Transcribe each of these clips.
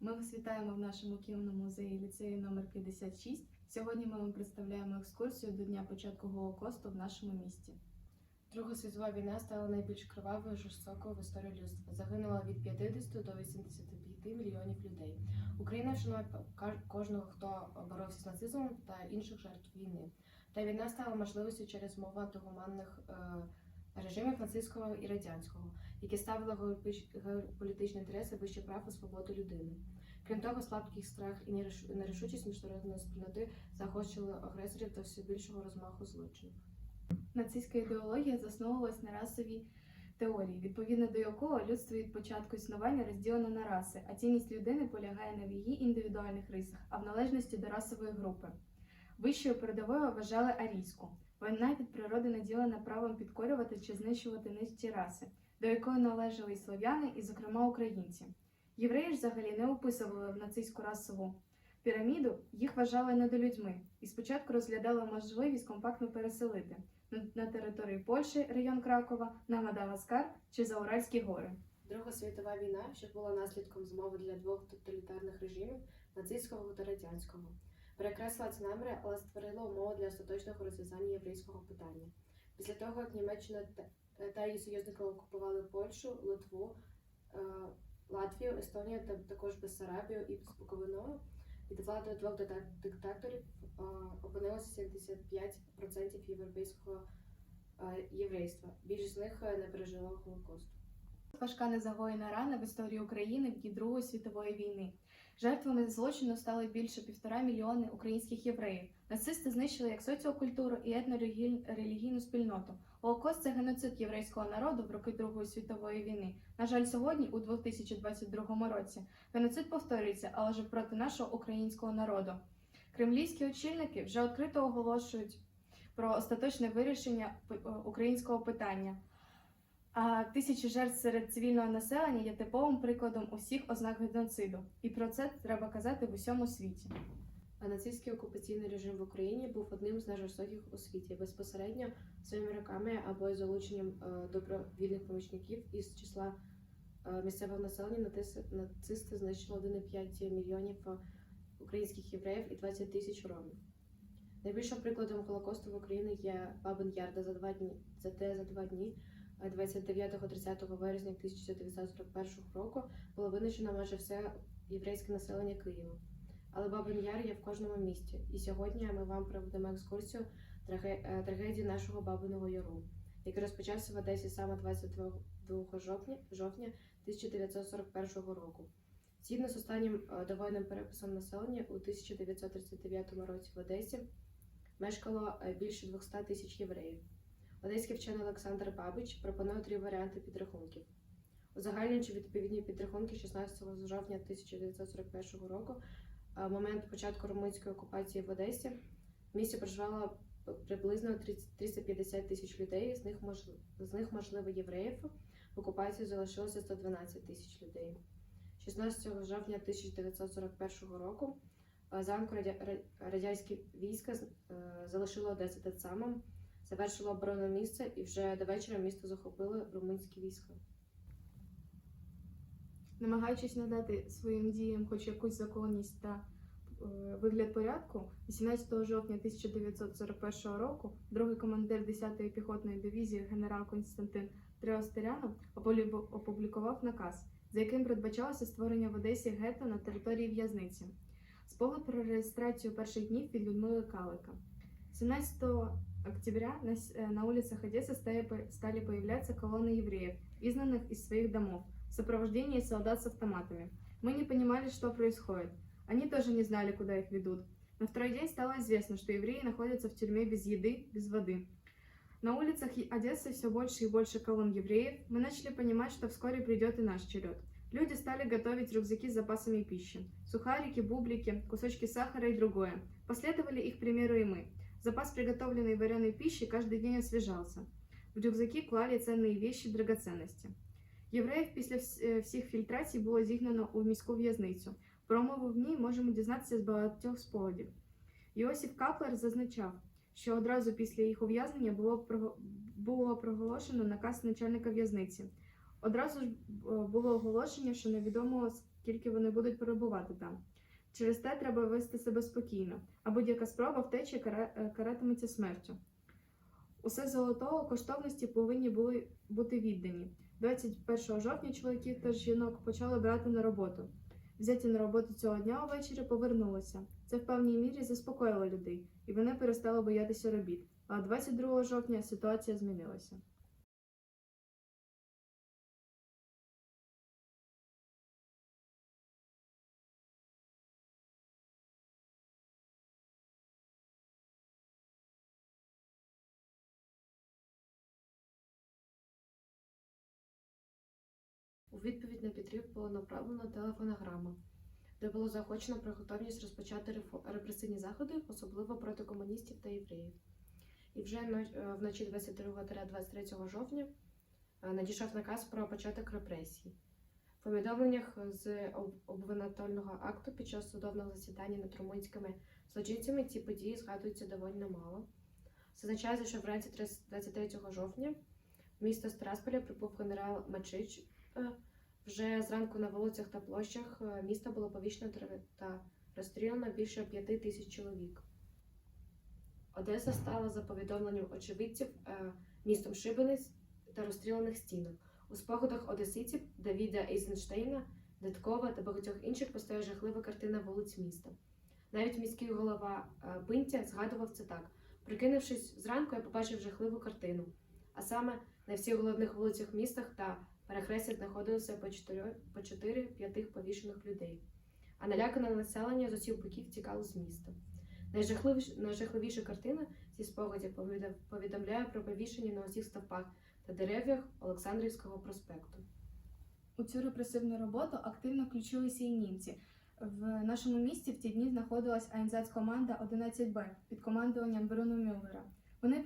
Ми вас вітаємо в нашому кіномузеї ліцею номер 56. Сьогодні ми вам представляємо екскурсію до дня початку Голокосту в нашому місті. Друга світова війна стала найбільш кривавою і жорстокою в історії людства. Загинуло від 50 до 85 мільйонів людей. Україна вшанує кожного, хто боровся з нацизмом та інших жертв війни. Та війна стала можливістю через мову антигуманних е, режимів нацистського і радянського, які ставили геополітичні інтереси вище прав і свободу людини. Крім того, слабкий страх і нерішучість міжнародної спільноти заохочили агресорів до все більшого розмаху злочинів. Нацистська ідеологія засновувалась на расовій теорії, відповідно до якого людство від початку існування розділено на раси, а цінність людини полягає не в її індивідуальних рисах, а в належності до расової групи. Вищою передовою вважали арійську. Вона від природи наділена правом підкорювати чи знищувати нижчі раси, до якої належали і слов'яни, і, зокрема, українці. Євреї ж взагалі не описували в нацистську расову піраміду, їх вважали недолюдьми і спочатку розглядали можливість компактно переселити на- території Польщі, район Кракова, на Мадагаскар чи Зауральські гори. Друга світова війна, що була наслідком змови для двох тоталітарних режимів нацистського та радянського, перекреслила ці наміри, але створила умови для остаточного розв'язання єврейського питання. Після того, як Німеччина та- її союзники окупували Польщу, Литву, е, Латвію, Естонію та також Бессарабію і Буковиною, під владою двох диктаторів е, опинилося 75% європейського е, єврейства. Більшість з них не пережило Голокост. Важка незагоєна рана в історії України в дні Другої світової війни. Жертвами злочину стали більше півтора мільйони українських євреїв. Нацисти знищили як соціокультуру і етнорелігійну спільноту. Голокост це геноцид єврейського народу в роки Другої світової війни. На жаль, сьогодні, у 2022 році, геноцид повторюється, але вже проти нашого українського народу. Кремлівські очільники вже відкрито оголошують про остаточне вирішення е, українського питання. А тисячі жертв серед цивільного населення є типовим прикладом усіх ознак геноциду, і про це треба казати в усьому світі. А нацистський окупаційний режим в Україні був одним з найжорстоких у світі, безпосередньо своїми роками або із залученням е, добровільних помічників із числа е, місцевого населення нацисти знищили 1,5 мільйонів е, українських євреїв і 20 тисяч ромів. Найбільшим прикладом Голокосту в Україні є Бабин Яр, де за два дні, це де за два дні, 29-30 вересня 1941 року було винищено майже все єврейське населення Києва. Але Бабин Яр є в кожному місті. І сьогодні ми вам проведемо екскурсію е, трагедії нашого Бабиного Яру, який розпочався в Одесі саме 22 жовтня, жовтня 1941 року. Згідно з останнім е, довоєнним переписом населення, у 1939 році в Одесі мешкало е, більше 200 тисяч євреїв. Одеський вчений Олександр Бабич пропонує три варіанти підрахунків. Узагальнюючи відповідні підрахунки 16 жовтня 1941 року, а, момент початку румунської окупації в Одесі в місті проживало приблизно 350 тисяч людей, з них, можливо, з них можливо євреїв. В окупації залишилося 112 тисяч людей. 16 жовтня 1941 року радя- ра- радянські війська е, залишили Одесу тим самим, завершило оборону місця і вже до вечора місто захопили румунські війська. Намагаючись надати своїм діям хоч якусь законність та е, вигляд порядку, 18 жовтня 1941 року другий командир 10-ї піхотної дивізії генерал Константин Треостерянов опублікував наказ, за яким передбачалося створення в Одесі гетто на території в'язниці. Спогад про реєстрацію перших днів від Людмили Калика. 17 октября на, э, на улицах Одессы стали, по- стали появляться колонны евреев, изгнанных из своих домов, в сопровождении солдат с автоматами. Мы не понимали, что происходит. Они тоже не знали, куда их ведут. На второй день стало известно, что евреи находятся в тюрьме без еды, без воды. На улицах Одессы все больше и больше колонн евреев. Мы начали понимать, что вскоре придет и наш черед. Люди стали готовить рюкзаки с запасами пищи. Сухарики, бублики, кусочки сахара и другое. Последовали их примеру и мы. Запас приготовленной вареной пищи каждый день освежался. В рюкзаки клали ценные вещи, драгоценности. Євреїв після всіх фільтрацій було зігнано у міську в'язницю. Промову в ній можемо дізнатися з багатьох спогадів. Йосиф Каплер зазначав, що одразу після їх ув'язнення було, було проголошено наказ начальника в'язниці. Одразу ж е, було оголошення, що невідомо скільки вони будуть перебувати там. Через те треба вести себе спокійно, а будь-яка спроба втечі е, каратиметься смертю. Усе золотого коштовності повинні були бути віддані. 21 жовтня чоловіків та жінок почали брати на роботу. Взяті на роботу цього дня увечері повернулися. Це в певній мірі заспокоїло людей, і вони перестали боятися робіт. А 22 жовтня ситуація змінилася. Відповідь на підрив було направлено телефонограма, де було заохочено про готовність розпочати репресивні заходи, особливо проти комуністів та євреїв. І вже е, вночі 22-23 жовтня е, надійшов наказ про початок репресій. В повідомленнях з об- обвинувального акту під час судовного засідання над румунськими злочинцями ці події згадуються доволі немало. Зазначається, що вранці 23 жовтня в місто Страсполя прибув генерал Мачич. Е, Вже зранку на вулицях та площах е, міста було повішено та розстріляно більше п'яти тисяч чоловік. Одеса стала за повідомленням очевидців е, містом шибениць та розстріляних стінок. У спогадах одеситів Давіда Ейзенштейна, Деткова та багатьох інших постає жахлива картина вулиць міста. Навіть міський голова е, Пинтя згадував це так: прикинувшись зранку, я побачив жахливу картину. А саме на всіх головних вулицях містах та перехрестях знаходилося по 4 по 4-5 повішених людей. А налякане населення з усіх боків тікало з міста. Найжахливіша, картина зі спогадів повідомляє про повішення на усіх стовпах та дерев'ях Олександрівського проспекту. У цю репресивну роботу активно включилися і німці. В нашому місті в ті дні знаходилась команда 11Б під командуванням Бруно Мюллера. Вони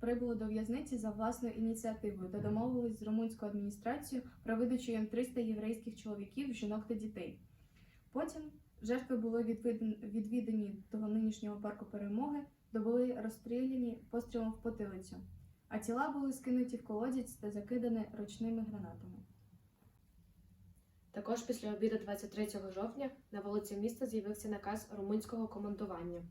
прибули до в'язниці за власною ініціативою та домовились з румунською адміністрацією про видачу їм 300 єврейських чоловіків, жінок та дітей. Потім жертви були відвідані до нинішнього парку перемоги, де були розстріляні пострілом в потилицю, а тіла були скинуті в колодязь та закидані ручними гранатами. Також після обіду 23 жовтня на вулиці міста з'явився наказ румунського командування.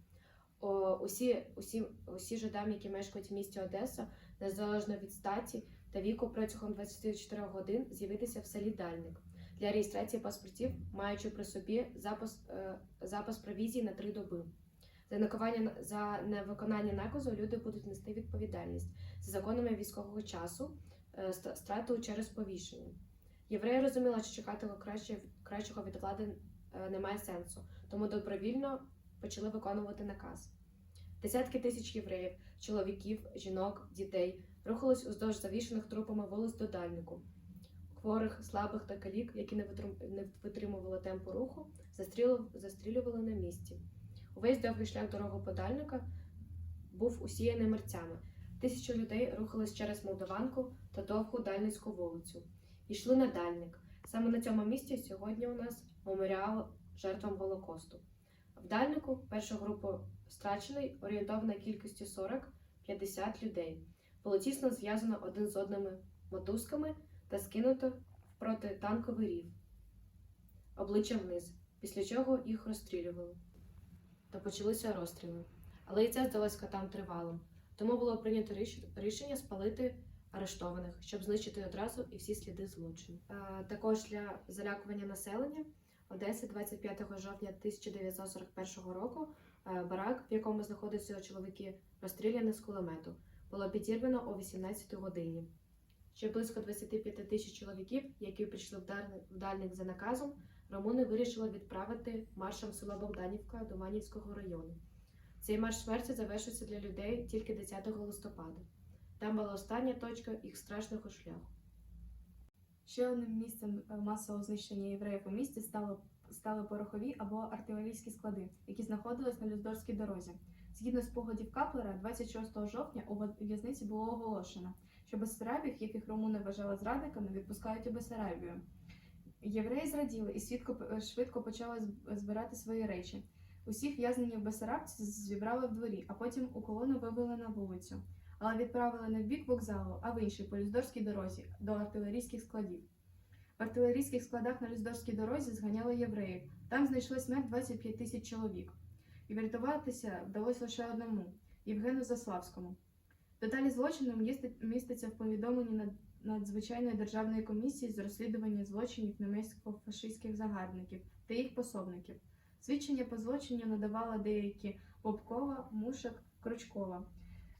Усі, усі, усі жидам, які мешкають в місті Одеса, незалежно від статі та віку протягом 24 годин з'явитися в селі Дальник для реєстрації паспортів, маючи при собі запас, е, запас провізії на три доби. За накування за невиконання наказу люди будуть нести відповідальність за законами військового часу, е, страту через повішення. Євреї розуміли, що чекати кращого від влади е, немає сенсу, тому добровільно почали виконувати наказ. Десятки тисяч євреїв, чоловіків, жінок, дітей рухались уздовж завішених трупами вулиць до дальнику. Хворих, слабих та калік, які не витримували темпу руху, застрілювали на місці. Увесь довгий шлях дорогоподальника був усіяний мерцями. Тисячі людей рухались через Молдаванку та довгу Дальницьку вулицю. Йшли на дальник. Саме на цьому місці сьогодні у нас меморіал жертвам Голокосту. В дальнику першу групу страчений орієнтована кількістю 40-50 людей. Було тісно зв'язано один з одними мотузками та скинуто в протитанковий рів обличчям вниз, після чого їх розстрілювали. Та почалися розстріли. Але і це здалось котам тривалим. Тому було прийнято рішення спалити арештованих, щоб знищити одразу і всі сліди злочину. Е, Також для залякування населення Одеси 25 жовтня 1941 року е, барак, в якому знаходилися чоловіки, розстріляний з кулемету, було підірвано о 18 годині. Ще близько 25 тисяч чоловіків, які прийшли в Дальник за наказом, румуни вирішили відправити маршем в село Богданівка до Манівського району. Цей марш смерті завершився для людей тільки 10 листопада. Там була остання точка їх страшного шляху. Ще одним місцем е, масового знищення євреїв у місті стало, стали порохові або артилерійські склади, які знаходились на Люздорській дорозі. Згідно спогадів Каплера, 26 жовтня у в'язниці було оголошено, що Бессарабів, яких румуни вважали зрадниками, відпускають у Бессарабію. Євреї зраділи і свідко, е, швидко почали збирати свої речі. Усіх в'язненів Бессарабці зібрали в дворі, а потім у колону вивели на вулицю але відправили не в бік вокзалу, а в інший по Люздорській дорозі до артилерійських складів. В артилерійських складах на Люздорській дорозі зганяли євреїв. Там знайшли смерть 25 тисяч чоловік. І врятуватися вдалося лише одному Євгену Заславському. Деталі злочину місти- містяться в повідомленні надзвичайної державної комісії з розслідування злочинів німецько-фашистських загарбників та їх пособників. Свідчення по злочині надавала деякі Попкова, Мушек, Крючкова.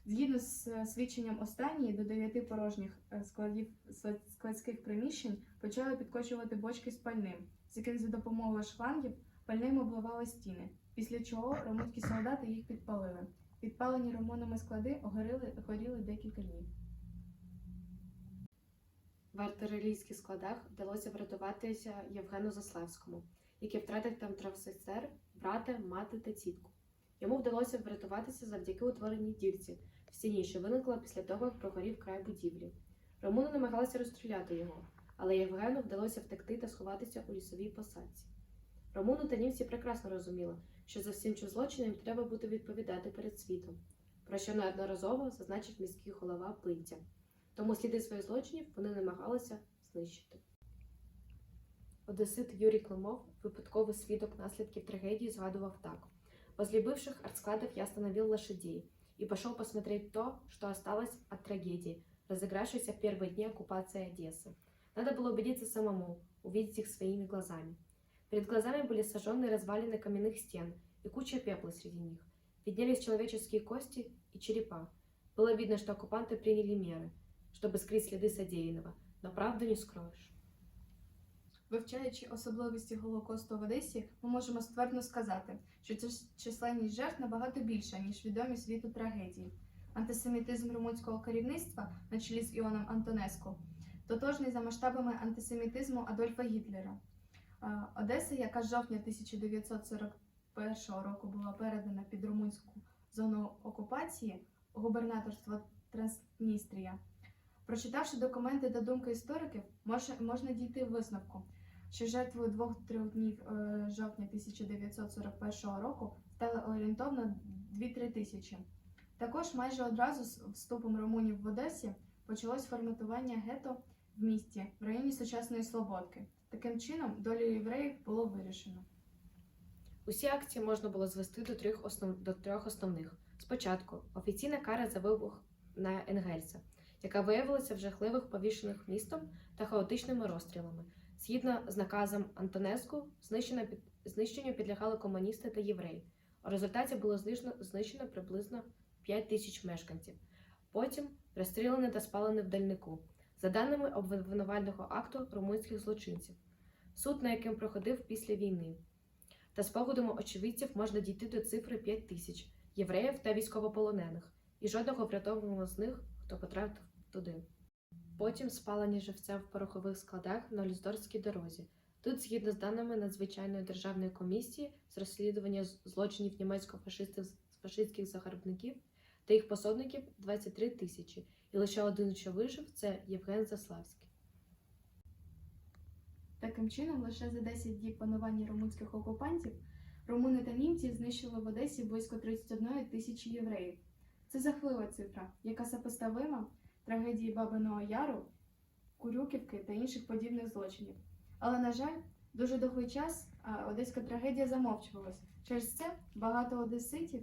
Згідно з е, свідченням останньої, до дев'яти порожніх е, складів складських приміщень почали підкочувати бочки з пальним, з яких за допомогою шлангів пальним обливали стіни, після чого румунські солдати їх підпалили. Підпалені румунами склади огоріли, горіли декілька днів. В артилерійських складах вдалося врятуватися Євгену Заславському, який втратив там трьох сестер, брата, мати та тітку. Йому вдалося врятуватися завдяки утвореній дірці що виникла після того, як прогорів край будівлі. Румуни намагалися розстріляти його, але Євгену вдалося втекти та сховатися у лісовій посадці. Румуни та німці прекрасно розуміли, що за всім цим злочином треба буде відповідати перед світом, про що неодноразово зазначив міський голова Плинця. Тому сліди своїх злочинів вони намагалися знищити. Одесит Юрій Климов, випадковий свідок наслідків трагедії, згадував так. Возле бывших артскладов я остановил лошадей и пошел посмотреть то, что осталось от трагедии, разыгравшейся в первые дни оккупации Одессы. Надо было убедиться самому, увидеть их своими глазами. Перед глазами были сожженные развалины каменных стен и куча пепла среди них. Виднелись человеческие кости и черепа. Было видно, что оккупанты приняли меры, чтобы скрыть следы содеянного, но правду не скроешь. Вивчаючи особливості Голокосту в Одесі, ми можемо ствердно сказати, що чис- численність жертв набагато більша, ніж відомі світу трагедії. Антисемітизм румунського керівництва на чолі з Іоном Антонеско тотожний за масштабами антисемітизму Адольфа Гітлера. Одеса, яка з жовтня 1941 року була передана під румунську зону окупації, губернаторство Трансністрія, Прочитавши документи та думки істориків, можна дійти висновку, що жертвою двох-трьох днів е, жовтня 1941 року стали орієнтовно 2-3 тисячі. Також майже одразу з вступом румунів в Одесі почалось форматування гетто в місті в районі сучасної Слободки. Таким чином, долю євреїв було вирішено. Усі акції можна було звести до трьох, основ... до трьох основних. Спочатку офіційна кара за вибух на Енгельса, яка виявилася в жахливих повішених містом та хаотичними розстрілами. Згідно з наказом Антонеску, під... знищенню підлягали комуністи та євреї. У результаті було знищено, знищено приблизно 5 тисяч мешканців. Потім розстріляні та спалені в дальнику, за даними обвинувального акту румунських злочинців, суд, на яким проходив після війни. Та з погодами очевидців можна дійти до цифри 5 тисяч євреїв та військовополонених, і жодного врятованого з них, хто потрапив туди. Потім спалені живця в порохових складах на Люздорській дорозі. Тут, згідно з даними надзвичайної державної комісії з розслідування злочинів німецько-фашистських загарбників та їх пособників 23 тисячі, і лише один, що вижив, це Євген Заславський. Таким чином, лише за 10 діб панування румунських окупантів румуни та німці знищили в Одесі близько 31 тисячі євреїв. Це жахлива цифра, яка сопоставима трагедії Бабиного Яру, Курюківки та інших подібних злочинів. Але, на жаль, дуже довгий час одеська трагедія замовчувалась. Через це багато одеситів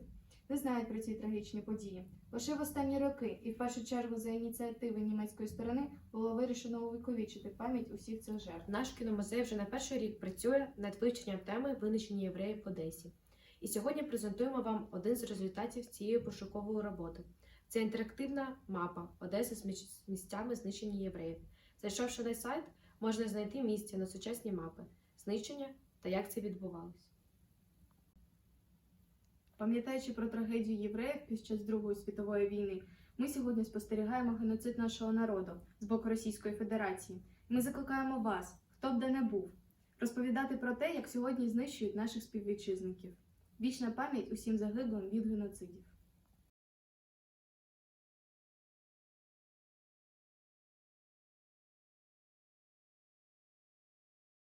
не знають про ці трагічні події. Лише в останні роки, і в першу чергу за ініціативи німецької сторони, було вирішено увіковічити пам'ять усіх цих жертв. Наш кіномузей вже на перший рік працює над вивченням теми винищення євреїв в Одесі. І сьогодні презентуємо вам один з результатів цієї пошукової роботи. Це інтерактивна мапа Одеси з місцями знищення євреїв. Зайшовши на сайт, можна знайти місця на сучасні мапи, знищення та як це відбувалось. Пам'ятаючи про трагедію євреїв під час Другої світової війни, ми сьогодні спостерігаємо геноцид нашого народу з боку Російської Федерації. Ми закликаємо вас, хто б де не був, розповідати про те, як сьогодні знищують наших співвітчизників. Вічна пам'ять усім загиблим від геноцидів.